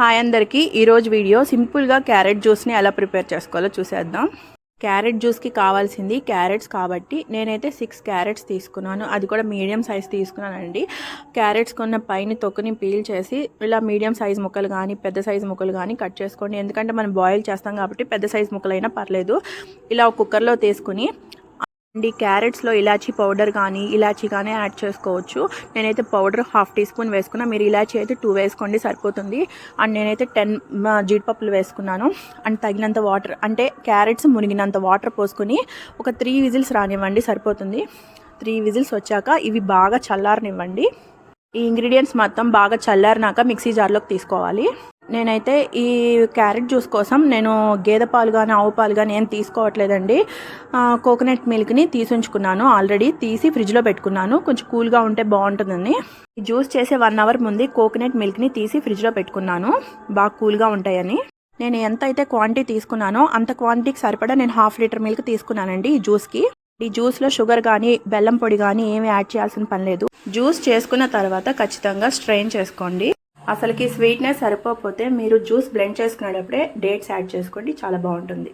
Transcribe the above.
Hi అందరికీ. ఈరోజు video సింపుల్గా క్యారెట్ జ్యూస్ని ఎలా ప్రిపేర్ చేసుకోవాలో చూసేద్దాం. క్యారెట్ జ్యూస్కి కావాల్సింది క్యారెట్స్ కాబట్టి నేనైతే సిక్స్ క్యారెట్స్ తీసుకున్నాను. అది కూడా మీడియం సైజ్ తీసుకున్నానండి. క్యారెట్స్ కొన్న పైన తొక్కుని పీల్ చేసి ఇలా మీడియం సైజ్ ముక్కలు కానీ పెద్ద సైజ్ ముక్కలు కానీ కట్ చేసుకోండి. ఎందుకంటే మనం బాయిల్ చేస్తాం కాబట్టి పెద్ద సైజ్ ముక్కలైనా పర్లేదు. ఇలా కుక్కర్లో తీసుకుని అండి క్యారెట్స్లో ఇలాచీ పౌడర్ కానీ ఇలాచీ కానీ యాడ్ చేసుకోవచ్చు. నేనైతే పౌడర్ హాఫ్ టీ స్పూన్ వేసుకున్నా. మీరు ఇలాచీ అయితే టూ వేసుకోండి సరిపోతుంది. అండ్ నేనైతే టెన్ జీడిపప్పులు వేసుకున్నాను. అండ్ తగినంత వాటర్ అంటే క్యారెట్స్ మునిగినంత వాటర్ పోసుకొని ఒక త్రీ విజిల్స్ రానివ్వండి సరిపోతుంది. త్రీ విజిల్స్ వచ్చాక ఇవి బాగా చల్లారనివ్వండి. ఈ ఇంగ్రీడియంట్స్ మొత్తం బాగా చల్లారినాక మిక్సీ జార్లోకి తీసుకోవాలి. నేనైతే ఈ క్యారెట్ జ్యూస్ కోసం నేను గేదె పాలు కానీ ఆవు పాలు కానీ ఏం తీసుకోవట్లేదండి. కోకోనట్ మిల్క్ని తీసి ఉంచుకున్నాను. ఆల్రెడీ తీసి ఫ్రిడ్జ్లో పెట్టుకున్నాను. కొంచెం కూల్గా ఉంటే బాగుంటుందని. ఈ జ్యూస్ చేసే వన్ అవర్ ముందు కోకోనట్ మిల్క్ని తీసి ఫ్రిడ్జ్లో పెట్టుకున్నాను. బాగా కూల్గా ఉంటాయని. నేను ఎంత అయితే క్వాంటిటీ తీసుకున్నానో అంత క్వాంటిటీకి సరిపడా నేను హాఫ్ లీటర్ మిల్క్ తీసుకున్నానండి ఈ జ్యూస్కి. ఈ జ్యూస్లో షుగర్ కానీ బెల్లం పొడి కానీ ఏమి యాడ్ చేయాల్సిన పని లేదు. జ్యూస్ చేసుకున్న తర్వాత ఖచ్చితంగా స్ట్రెయిన్ చేసుకోండి. అసలుకి స్వీట్నెస్ సరిపోకపోతే మీరు జ్యూస్ బ్లెండ్ చేసుకునేటప్పుడే డేట్స్ యాడ్ చేసుకోండి చాలా బాగుంటుంది.